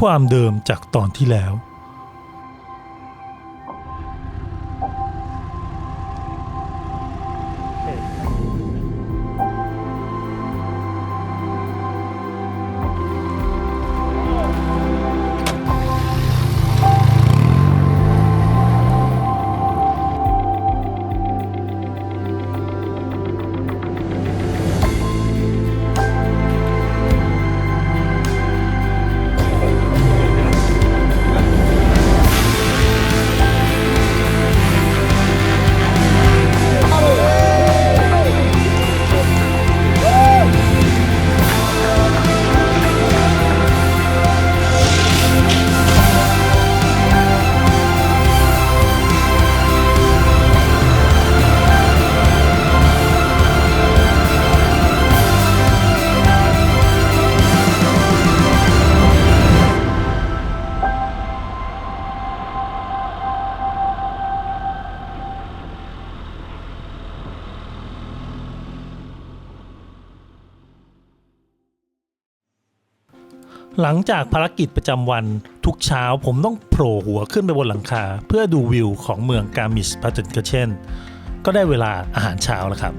ความเดิมจากตอนที่แล้ว ลังจากภารกิจประจำวันทุกเช้าผมต้องโผล่หัวขึ้นไปบนหลังคา เพื่อดูวิวของเมืองกามิสพาเทนเกเชนก็ได้เวลาอาหารเช้าแล้วครับ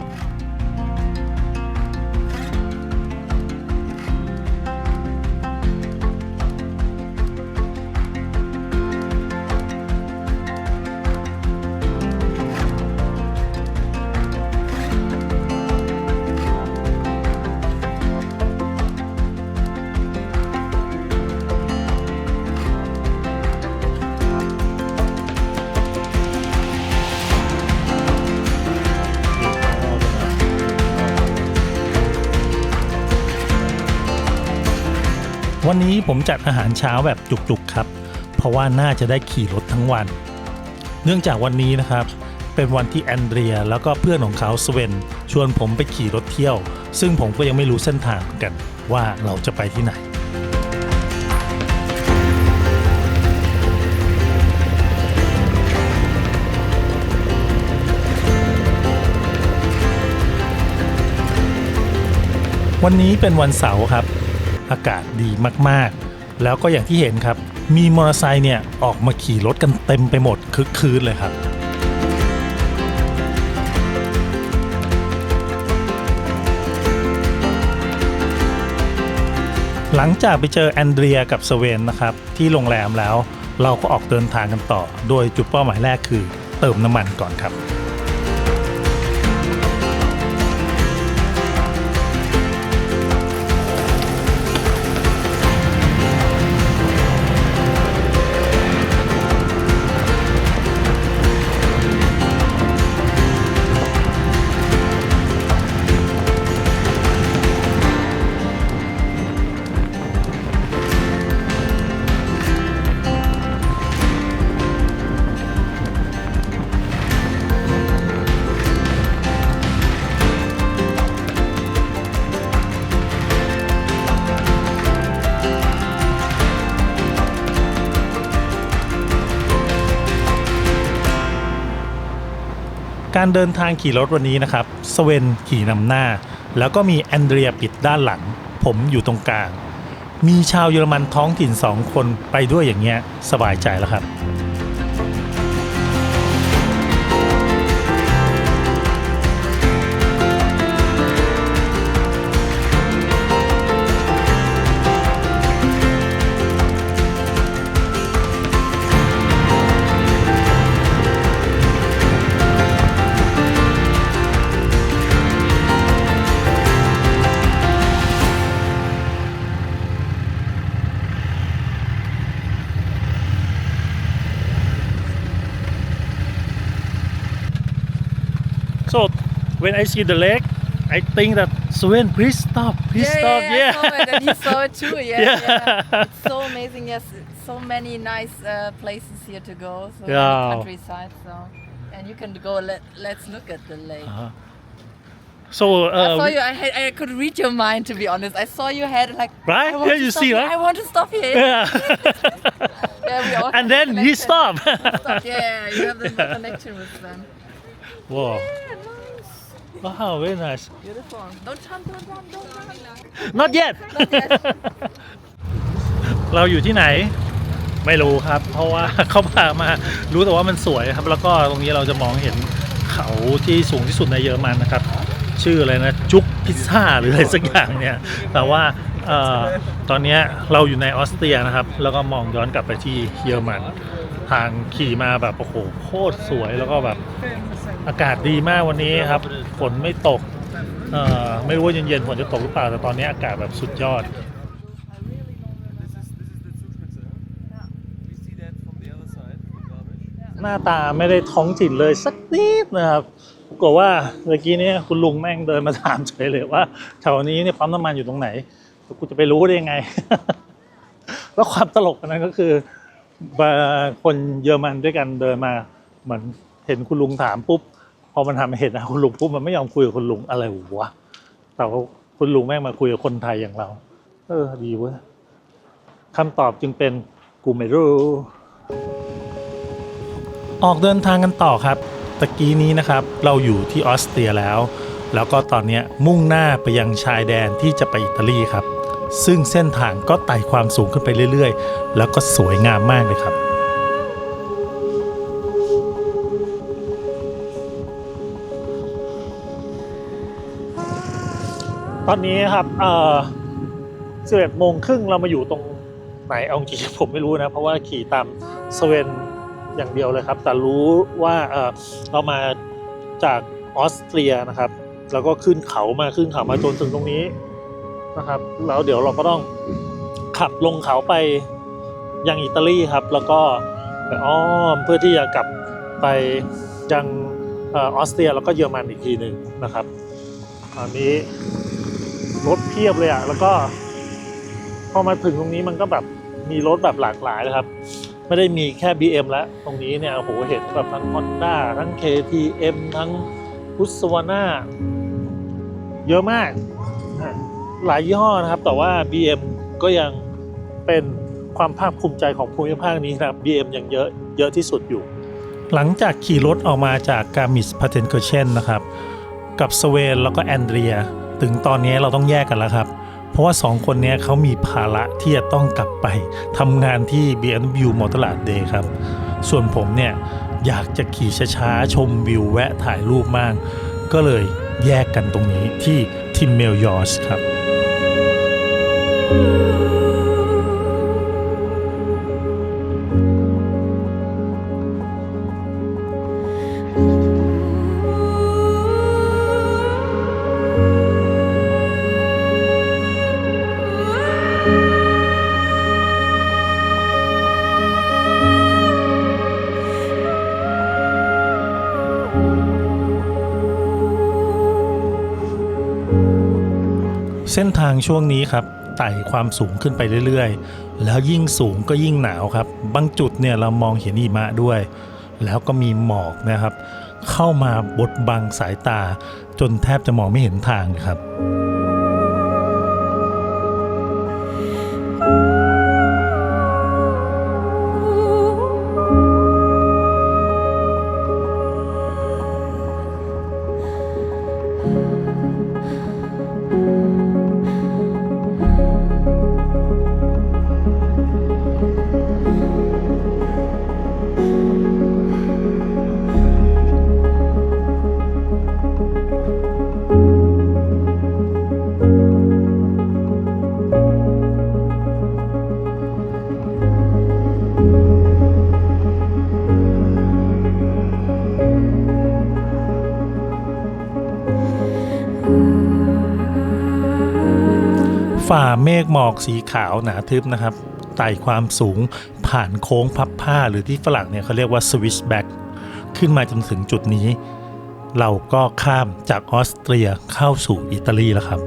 วันนี้ผมจัดอาหารเช้าแบบจุกๆครับ เพราะว่าน่าจะได้ขี่รถทั้งวัน เนื่องจากวันนี้นะครับ เป็นวันที่แอนเดรียแล้วก็เพื่อนของเขาสเวนชวนผมไปขี่รถเที่ยว ซึ่งผมก็ยังไม่รู้เส้นทางกันว่าเราจะไปที่ไหนวันนี้เป็นวันเสาร์ครับ อากาศดีมากๆ แล้วก็อย่างที่เห็นครับ มีมอเตอร์ไซค์เนี่ยออกมาขี่รถกันเต็มไปหมดคึกคืนเลยครับหลังจากไปเจอแอนเดรียกับสเวนนะครับที่โรงแรมแล้ว เราก็ออกเดินทางกันต่อ โดยจุดเป้าหมายแรกคือเติมน้ำมันก่อนครับ การเดินทางขี่รถวันนี้นะครับสเวนขี่นำหน้า แล้วก็มีแอนเดรียปิดด้านหลัง ผมอยู่ตรงกลาง มีชาวเยอรมันท้องถิ่นสองคนไปด้วยอย่างเงี้ยสบายใจแล้วครับ So when I see the lake, I think that Sven, please stop, please yeah, stop. yeah, I saw it, and he saw it too. Yeah, Yeah. yeah. It's so amazing. Yes, so many nice uh, places here to go. So Yeah. countryside. So, and you can go. Let Let's look at the lake. Uh-huh. So I uh, saw you. I had, I could read your mind to be honest. I saw you had like. Right? I Yeah, you see, right? I want to stop here. yeah. Yeah, we all and then a he connection. stopped. Stop. Yeah, you have the connection with them. Wow. Yeah, nice. Wow, very nice. Beautiful. Don't run, don't run, don't run. Not yet. Not yet. เราอยู่ที่ไหน ไม่รู้ครับ เพราะว่าเขาพามา รู้แต่ว่ามันสวยครับ แล้วก็ตรงนี้เราจะมองเห็นเขาที่สูงที่สุดในเยอรมันนะครับ ชื่ออะไรนะ จุ๊กพิซซ่าหรืออะไรสักอย่างเนี่ย แต่ว่าเอ่อ ตอนนี้เราอยู่ในออสเตรียนะครับ แล้วก็มองย้อนกลับไปที่เยอรมัน ทางขี่มาแบบโอ้โหโคตรสวยแล้วก็แบบอากาศดีมากวันนี้ครับ ฝนไม่ตกไม่รู้ว่าเย็นๆฝนจะตกหรือเปล่าแต่ตอนนี้อากาศแบบสุดยอดหน้าตาไม่ได้ท้องถิ่นเลยสักนิดนะครับปรากว่าเมื่อกี้นี้คุณลุงแม่งเดินมาถามเฉยเลยว่าแถวนี้เนี่ยปั๊มน้ำมันอยู่ตรงไหน กูจะไปรู้ได้ยังไง แล้วความตลกอันนั้นก็คือบาคนเยอรมันด้วยกันเดินมาเหมือนเห็นคุณลุงถามปุ๊บพอมันทำเห็นนะคุณลุงปุ๊บมันไม่ยอมคุยกับคุณลุงอะไรวะแต่ว่าคุณลุงแม่งมาคุยกับคนไทยอย่างเรา เออดีเว้ยคำตอบจึงเป็นกูไม่รู้ ออกเดินทางกันต่อครับตะกี้นี้นะครับเราอยู่ที่ออสเตรียแล้ว แล้วก็ตอนเนี้ยมุ่งหน้าไปยังชายแดนที่จะไปอิตาลีครับ ซึ่งเส้นทางก็ไต่ความสูงขึ้นไปเรื่อยๆ แล้วก็สวยงามมากเลยครับ ตอนนี้ครับเอ่อ11โมงครึ่งเรามาอยู่ตรงไหนเอาจริงผมไม่รู้นะ เพราะว่าขี่ตามสเวนอย่างเดียวเลยครับ แต่รู้ว่าเออเรามาจากออสเตรียนะครับ แล้วก็ขึ้นเขามาขึ้นเขามาจนถึงตรงนี้ นะครับ แล้วเดี๋ยวเราก็ต้องขับลงเขาไปยังอิตาลีครับ แล้วก็ไปอ้อมเพื่อที่จะกลับไปยังเออออสเตรียแล้วก็เยอรมันอีกทีหนึ่งนะครับตอนนี้รถเพียบเลยอะแล้วก็พอมาถึงตรงนี้มันก็แบบมีรถแบบหลากหลายเลยครับ ไม่ได้มีแค่ BM แล้ว ตรงนี้เนี่ยโอ้โหเห็นแบบทั้ง Honda ทั้ง KTM ทั้ง h u s w a n a เยอะมากนะ หลายยี่ห้อนะครับ แต่ว่า BM ก็ยังเป็นความภาคภูมิใจของภูมิภาคนี้นะครับ BM ยังเยอะเยอะที่สุดอยู่ หลังจากขี่รถออกมาจากกามิสพาเทนเ r เชนนะครับ กับสเวนแล้วก็แอนเดรีย ถึงตอนนี้เราต้องแยกกันแล้วครับ เพราะว่าสองคนนี้เขามีภาระที่จะต้องกลับไปทำงานที่ BMW m o t o r a d Day ครับ ส่วนผมเนี่ยอยากจะขี่ช้าๆชมวิวแวะถ่ายรูปมาก ก็เลยแยกกันตรงนี้ที่ทิมเมลยอสครับ เส้นทางช่วงนี้ครับ ไต่ความสูงขึ้นไปเรื่อยๆ แล้วยิ่งสูงก็ยิ่งหนาวครับ บางจุดเนี่ยเรามองเห็นหิมะด้วย แล้วก็มีหมอกนะครับ เข้ามาบดบังสายตาจนแทบจะมองไม่เห็นทางเลยครับ ฆหมอกสีขาวหนาทึบนะครับไต่ความสูงผ่านโค้งพับผ้าหรือที่ฝรั่งเนี่ยเขาเรียกว่าสวิชแบ็กขึ้นมาจนถึงจุดนี้ เราก็ข้ามจากออสเตรียเข้าสู่อิตาลีแล้วครับ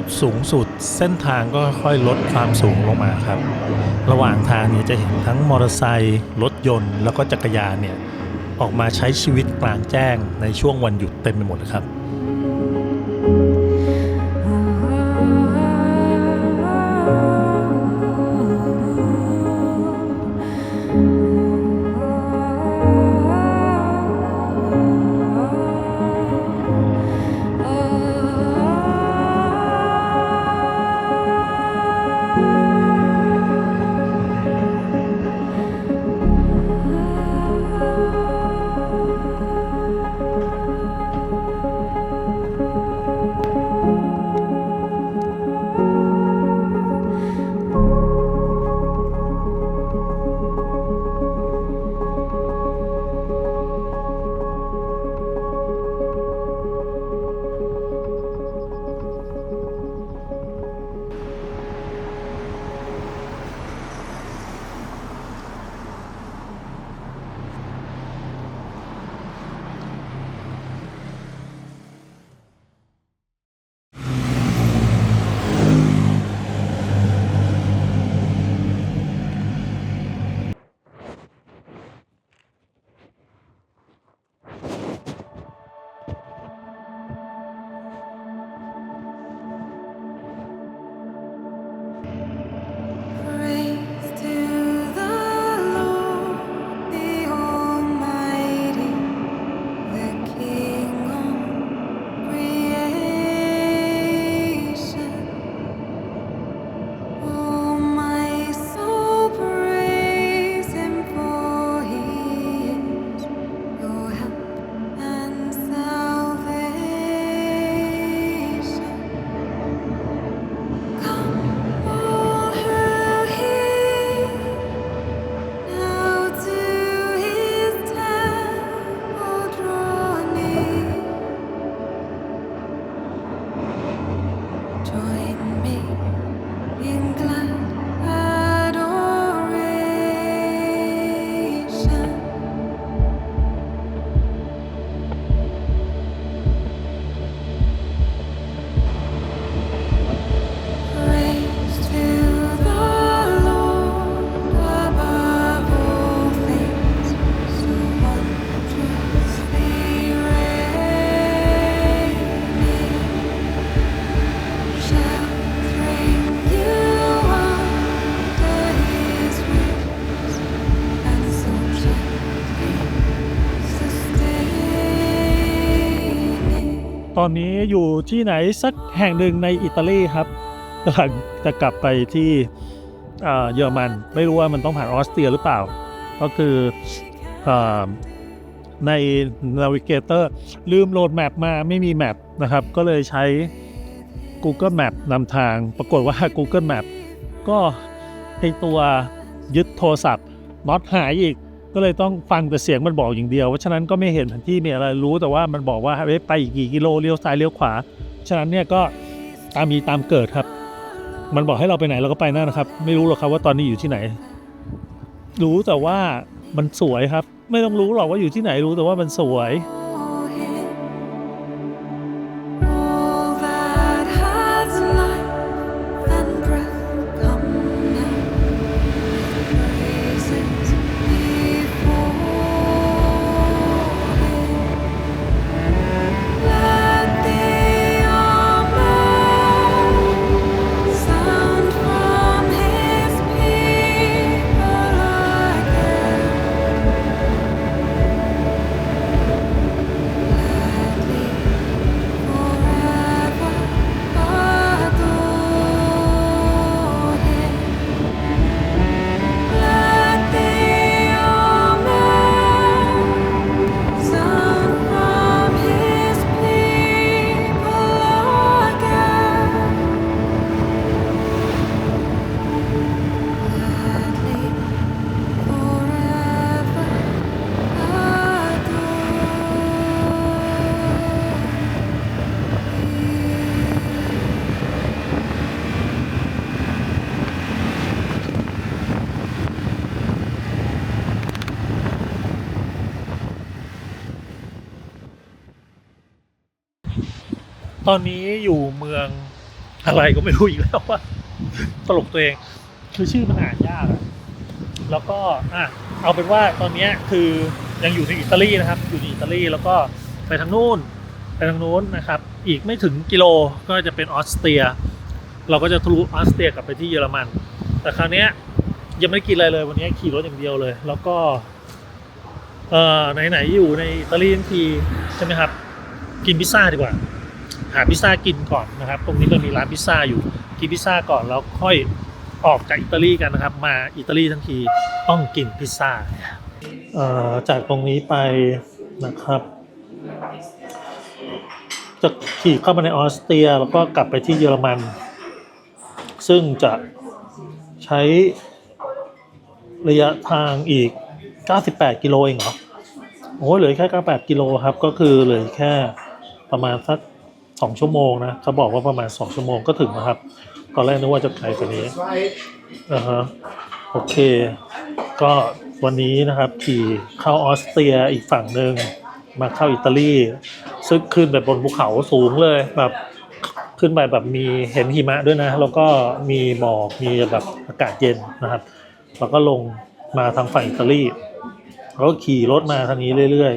จุดสูงสุดเส้นทางก็ค่อยลดความสูงลงมาครับ ระหว่างทางเนี่ยจะเห็นทั้งมอเตอร์ไซค์รถยนต์ แล้วก็จักรยานเนี่ยออกมาใช้ชีวิตกลางแจ้งในช่วงวันหยุดเต็มไปหมดเลยครับ ตอนนี้อยู่ที่ไหนสักแห่งหนึ่งในอิตาลีครับกำลังจะกลับไปที่เยอรมัน ไม่รู้ว่ามันต้องผ่านออสเตรียหรือเปล่า ก็คือเอ่อใน Navigator ลืมโหลดแมปมาไม่มีแมปนะครับ ก็เลยใช้ Google Map นำทาง ปรากฏว่า Google Map ก็ไอตัวยึดโทรศัพท์น็อตหายอีก ก็เลยต้องฟังแต่เสียงมันบอกอย่างเดียวเพราะฉะนั้นก็ไม่เห็นแผนที่มีอะไรรู้แต่ว่ามันบอกว่าเอ้ไปอีกกี่กิโลเลี้ยวซ้ายเลี้ยวขวา ฉะนั้นเนี่ยก็ตามมีตามเกิดครับ มันบอกให้เราไปไหนเราก็ไปนั่นนะครับ ไม่รู้หรอกครับว่าตอนนี้อยู่ที่ไหน รู้แต่ว่ามันสวยครับ ไม่ต้องรู้หรอกว่าอยู่ที่ไหนรู้แต่ว่ามันสวย ตอนนี้อยู่เมืองอะไรก็ไม่รู้อีกแล้วว่าตลกตัวเอง คือชื่อมันอ่านยากอะแล้วก็อะเอาเป็นว่าตอนนี้คือยังอยู่ในอิตาลีนะครับ อยู่ในอิตาลีแล้วก็ไปทางนู้นไปทางนู้นนะครับ อีกไม่ถึงกิโลก็จะเป็นออสเตรีย เราก็จะทะลุออสเตรียกลับไปที่เยอรมัน แต่คราวนี้ยังไม่ได้กินอะไรเลยวันนี้ขี่รถอย่างเดียวเลย แล้วก็เอ่อไหนๆอยู่ในอิตาลีทั้งทีใช่ไหมครับ กินพิซซ่าดีกว่า หาพิซซ่ากินก่อนนะครับ ตรงนี้มันมีร้านพิซซ่าอยู่กินพิซซ่าก่อนแล้วค่อยออกจากอิตาลีกันนะครับ มาอิตาลีทั้งทีต้องกินพิซซ่าเอ่อจากตรงนี้ไปนะครับ จะขี่เข้ามาในออสเตรียแล้วก็กลับไปที่เยอรมัน ซึ่งจะใช้ระยะทางอีก 98 กิโลเองเหรอโอ้ยเหลือแค่ 98 กิโลครับ ก็คือเหลือแค่ประมาณสัก 2ชั่วโมงนะเขาบอกว่าประมาณ2ชั่วโมงก็ถึงนะครับ ตอนแรกนึกว่าจะไกลกว่านี้อ่าฮะโอเค ก็วันนี้นะครับขี่เข้าออสเตรียอีกฝั่งหนึ่งมาเข้าอิตาลี ซึ่งขึ้นแบบบนภูเขาสูงเลยแบบขึ้นไปแบบมีเห็นหิมะด้วยนะ แล้วก็มีหมอกมีแบบอากาศเย็นนะครับ แล้วก็ลงมาทางฝั่งอิตาลีแล้วก็ขี่รถมาทางนี้เรื่อย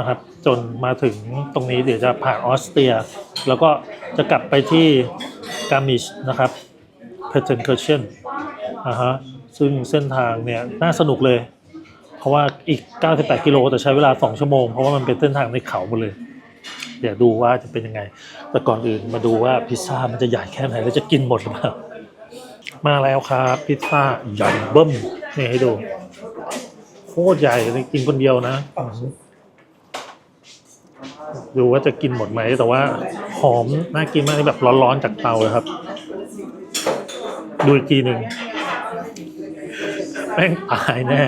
นะครับ จนมาถึงตรงนี้เดี๋ยวจะผ่านออสเตรีย แล้วก็จะกลับไปที่กามิชนะครับเพเทนเคอร์เชนอ่าฮะซึ่งเส้นทางเนี่ยน่าสนุกเลย เพราะว่าอีก 98 กิโลแต่ใช้เวลา 2 ชั่วโมง เพราะว่ามันเป็นเส้นทางในเขาหมดเลย เดี๋ยวดูว่าจะเป็นยังไง แต่ก่อนอื่นมาดูว่าพิซซ่ามันจะใหญ่แค่ไหน แล้วจะกินหมดหรือเปล่า มาแล้วครับพิซซ่าใหญ่เบิ้มนี่ให้ดู โคตรใหญ่เลยกินคนเดียวนะ ดูว่าจะกินหมดไหมแต่ว่าหอมน่ากินมากนี่แบบร้อนๆจากเตาเลยครับ ดูอีกทีหนึ่งแม่งตายแน่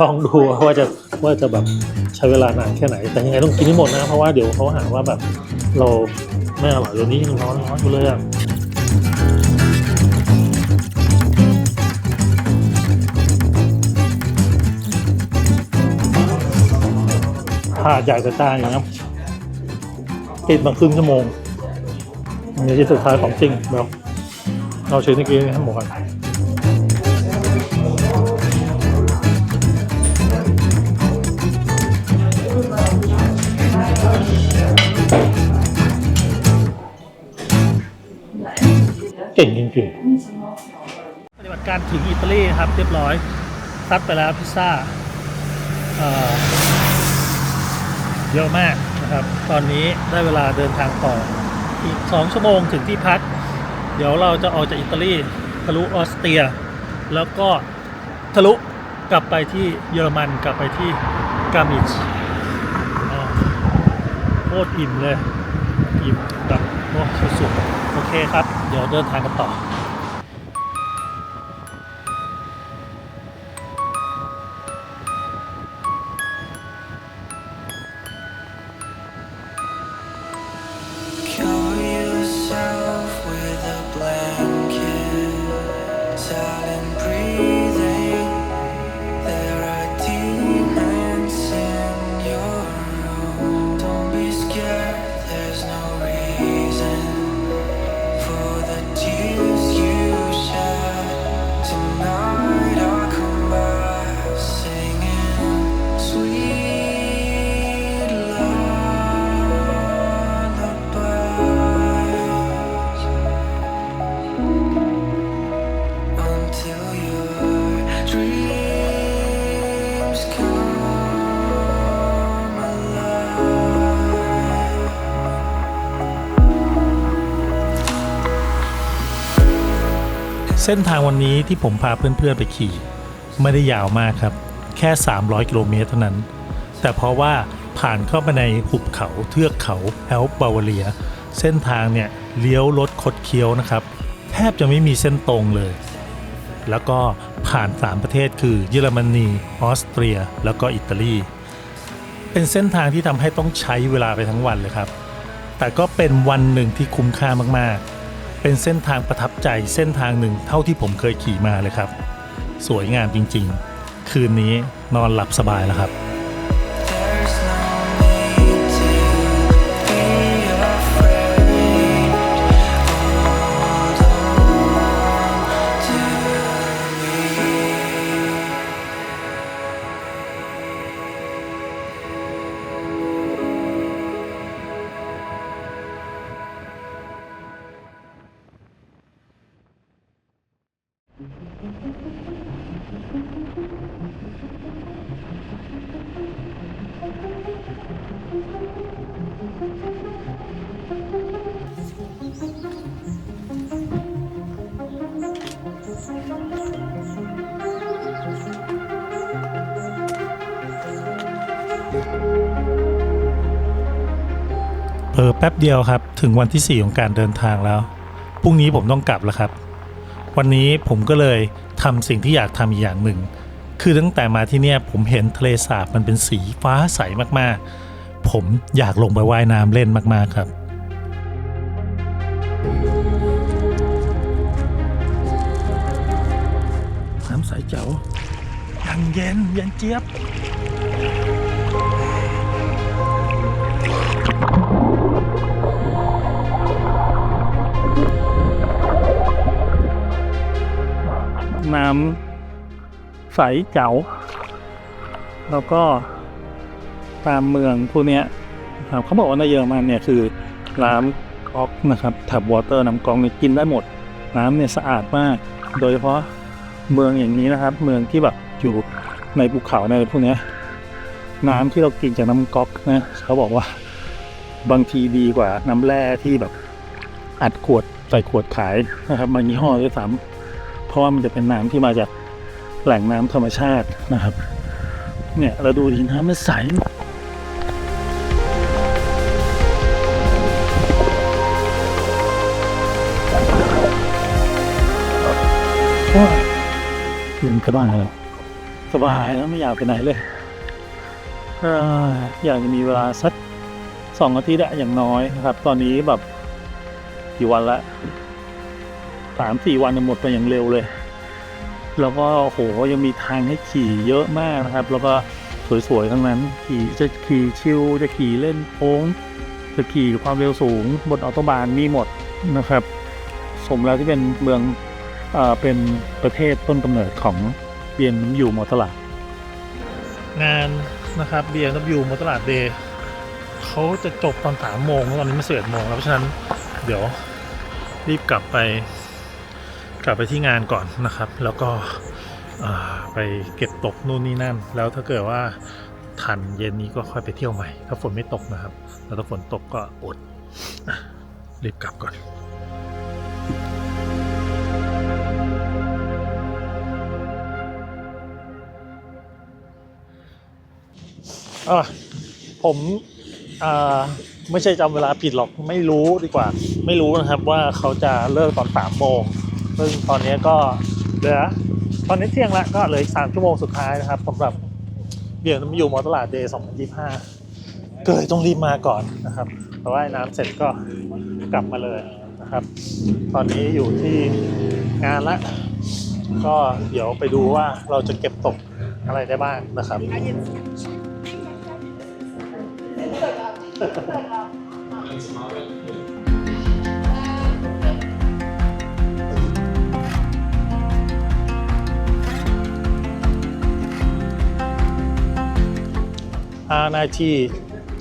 ลองดูว่าจะว่าจะแบบใช้เวลานานแค่ไหน แต่ยังไงต้องกินให้หมดนะ เพราะว่าเดี๋ยวเขาหาว่าแบบเราไม่อร่อยเดี๋ยวนี้ยังร้อนร้อนอยู่เลยอะ ถาดใหญ่แต่ตาอย่างนี้ติดมาครึ่งชั่วโมงอันนี้ที่สุดท้ายของจริงแบบเราเชิ้นเมื่กี้นี่ให้หมดก่อนเก่งจริงๆปฏิบัติการถึงอิตาลีครับเรียบร้อยซัดไปแล้วพิซซ่า เยอะมากนะครับ ตอนนี้ได้เวลาเดินทางต่ออีก 2 ชั่วโมงถึงที่พัก เดี๋ยวเราจะออกจากอิตาลีทะลุออสเตรีย แล้วก็ทะลุกลับไปที่เยอรมันกลับไปที่กามิชโคตรอิ่มเลย อิ่มแบบโอ้สุดๆโอเคครับ เดี๋ยวเดินทางกันต่อ เส้นทางวันนี้ที่ผมพาเพื่อนๆไปขี่ ไม่ได้ยาวมากครับ แค่ 300 กิโลเมตรเท่านั้น แต่เพราะว่าผ่านเข้าไปในหุบเขาเทือกเขาแอลป์บาวาเรีย เส้นทางเนี่ยเลี้ยวรถคดเคี้ยวนะครับ แทบจะไม่มีเส้นตรงเลย แล้วก็ ผ่าน 3 ประเทศคือเยอรมนีออสเตรีย แล้วก็อิตาลี เป็นเส้นทางที่ทำให้ต้องใช้เวลาไปทั้งวันเลยครับ แต่ก็เป็นวันหนึ่งที่คุ้มค่ามากๆ เป็นเส้นทางประทับใจเส้นทางหนึ่งเท่าที่ผมเคยขี่มาเลยครับ สวยงามจริงๆ คืนนี้นอนหลับสบายแล้วครับ แป๊บเดียวครับ ถึงวันที่ 4 ของการเดินทางแล้ว พรุ่งนี้ผมต้องกลับแล้วครับ วันนี้ผมก็เลยทำสิ่งที่อยากทำอีกอย่างหนึ่ง คือตั้งแต่มาที่เนี่ยผมเห็นทะเลสาบมันเป็นสีฟ้าใสมากๆ ผมอยากลงไปว่ายน้ำเล่นมากๆครับน้ำใสเจ๋วยังเย็นเย็นเจี๊ยบ น้ำใสเจ๋วแล้วก็ตามเมืองพวกเนี้ยครับเขาบอกว่าในเยอรมันเนี่ยคือน้ำก๊อกนะครับถับวอเตอร์น้ำก๊อกเนี่ยกินได้หมด น้ำเนี่ยสะอาดมาก โดยเฉพาะเมืองอย่างนี้นะครับ เมืองที่แบบอยู่ในภูเขาในพวกเนี้ยน้ำที่เรากินจากน้ำก๊อกนะเขาบอกว่าบางทีดีกว่าน้ำแร่ที่แบบอัดขวดใส่ขวดขายนะครับบางยี่ห้อด้วยซ้ำ เพราะว่ามันจะเป็นน้ำที่มาจากแหล่งน้ำธรรมชาตินะครับ เนี่ยเราดูดีน้ำมันใสโอ้ยเย็นสบายเลยสบายแล้วไม่อยากไปไหนเลยอยอยากจะมีเวลาสักสองอาทิตย์อะอย่างน้อยนะครับ ตอนนี้แบบกี่วันละ สามสี่วันหมดไปอย่างเร็วเลย แล้วก็โหยังมีทางให้ขี่เยอะมากนะครับ แล้วก็สวยๆทั้งนั้น ขี่จะขี่ชิลจะขี่เล่นโค้งจะขี่ความเร็วสูงบนออโตบานมีหมดนะครับ สมแล้วที่เป็นเมืองเอ่อเป็นประเทศต้นกำเนิดของเบียนอยู่มอตลาดงานนะครับ BMW มอตลาดเดย์เขาจะจบตอนสามโมงตอนนี้มาเสียดโมงแล้วเพราะฉะนั้น เดี๋ยวรีบกลับไป กลับไปที่งานก่อนนะครับ แล้วก็ไปเก็บตกนู่นนี่นั่น แล้วถ้าเกิดว่าทันเย็นนี้ก็ค่อยไปเที่ยวใหม่ ถ้าฝนไม่ตกนะครับ แล้วถ้าฝนตกก็อดรีบกลับก่อนอผมไม่ใช่จำเวลาผิดหรอกไม่รู้ดีกว่า ไม่รู้นะครับว่าเขาจะเลิกตอนสามโมง ซึ่งตอนนี้ก็เหลือตอนนี้เที่ยงละก็เหลืออีกสามชั่วโมงสุดท้ายนะครับสำหรับเบี่ยงน้ำอยู่มอตลาดเดย์2025ก็เลยต้องรีบมาก่อนนะครับเพราะว่าน้ำเสร็จก็กลับมาเลยนะครับ ตอนนี้อยู่ที่งานละ ก็เดี๋ยวไปดูว่าเราจะเก็บตกอะไรได้บ้างนะครับ R90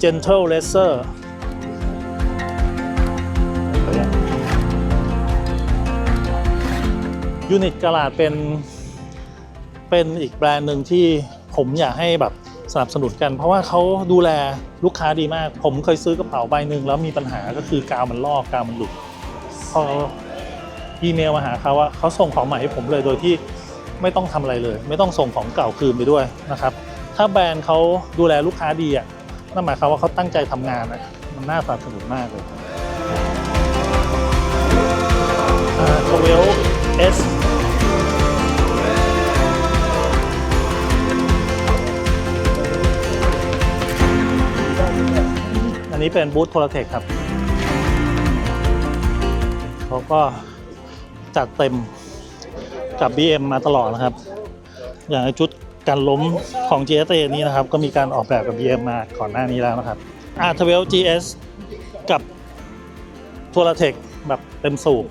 Gentle Racer ยูนิตกระลาดเป็น เป็นอีกแบรนด์หนึ่งที่ผมอยากให้แบบสนับสนุนกัน เพราะว่าเขาดูแลลูกค้าดีมาก ผมเคยซื้อกระเป๋าใบหนึ่งแล้วมีปัญหาก็คือกาวมันลอกกาวมันหลุดพออีเมลมาหาเขาว่าเขาส่งของใหม่ให้ผมเลยโดยที่ไม่ต้องทำอะไรเลย ไม่ต้องส่งของเก่าคืนไปด้วยนะครับ ถ้าแบรนด์เขาดูแลลูกค้าดีอะนั่นหมายความว่าเขาตั้งใจทำงานอะมันน่าสนับสนุนมากเลยทเวลเอสอันนี้เป็นบูธโทรเทคครับ เขาก็จัดเต็มกับ BM มาตลอดนะครับ อย่างชุด การล้มของ GSA นี้นะครับ ก็มีการออกแบบกับ BM มาก่อนหน้านี้แล้วนะครับ R12 GS กับท o รเทคแบบเต็มสูบ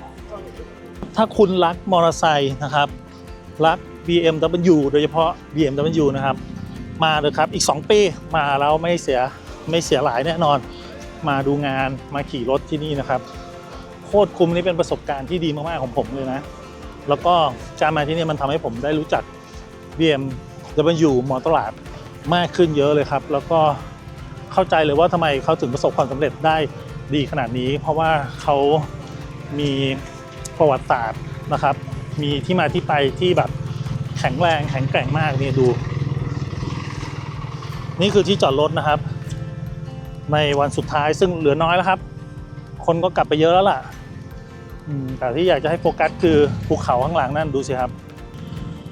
ถ้าคุณรักมอเตอร์ไซค์นะครับ รัก BMW โดยเฉพาะ BMW นะครับ มาเลยครับ อีก 2 ปีมาแล้วไม่เสียไม่เสียหลายแน่นอน มาดูงานมาขี่รถที่นี่นะครับ โคตรคุ้มนี่เป็นประสบการณ์ที่ดีมาก ๆ ของผมเลยนะ แล้วก็การมาที่นี่มันทำให้ผมได้รู้จัก BMW มอเตอร์ลาดมากขึ้นเยอะเลยครับ แล้วก็เข้าใจเลยว่าทำไมเขาถึงประสบความสำเร็จได้ดีขนาดนี้ เพราะว่าเขามีประวัติศาสตร์นะครับ มีที่มาที่ไปที่แบบแข็งแรงแข็งแกร่งมากนี่ดู นี่คือที่จอดรถนะครับ ในวันสุดท้ายซึ่งเหลือน้อยแล้วครับ คนก็กลับไปเยอะแล้วล่ะแต่ที่อยากจะให้โฟกัสคือภูเขาข้างหลังนั่นดูสิครับ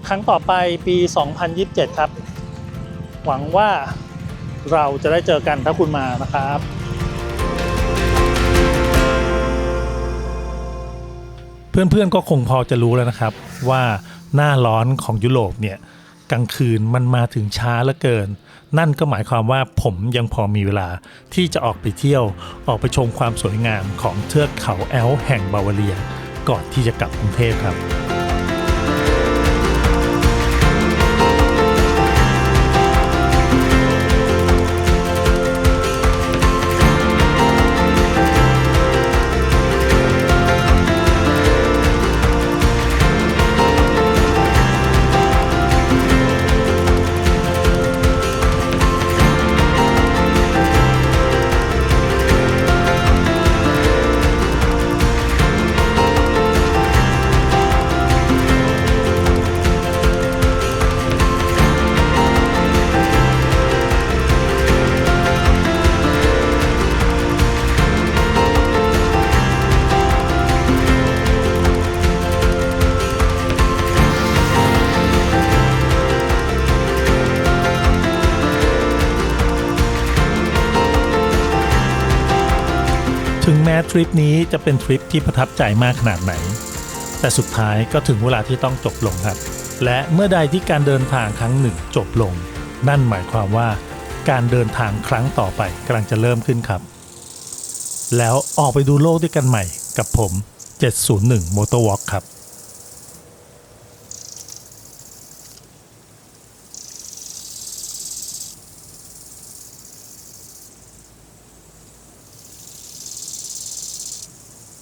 ครั้งต่อไปปี 2027 ครับ หวังว่าเราจะได้เจอกันถ้าคุณมานะครับเพื่อนๆก็คงพอจะรู้แล้วนะครับ ว่าหน้าร้อนของยุโรปเนี่ยกลางคืนมันมาถึงช้าเหลือเกิน นั่นก็หมายความว่าผมยังพอมีเวลาที่จะออกไปเที่ยว ออกไปชมความสวยงามของเทือกเขาแอลแห่งบาวาเรีย ก่อนที่จะกลับกรุงเทพครับ แม้ทริปนี้จะเป็นทริปที่ประทับใจมากขนาดไหน แต่สุดท้ายก็ถึงเวลาที่ต้องจบลงครับ และเมื่อใดที่การเดินทางครั้งหนึ่งจบลง นั่นหมายความว่า การเดินทางครั้งต่อไปกำลังจะเริ่มขึ้นครับ แล้วออกไปดูโลกด้วยกันใหม่กับผม 701 Motor Walk ครับ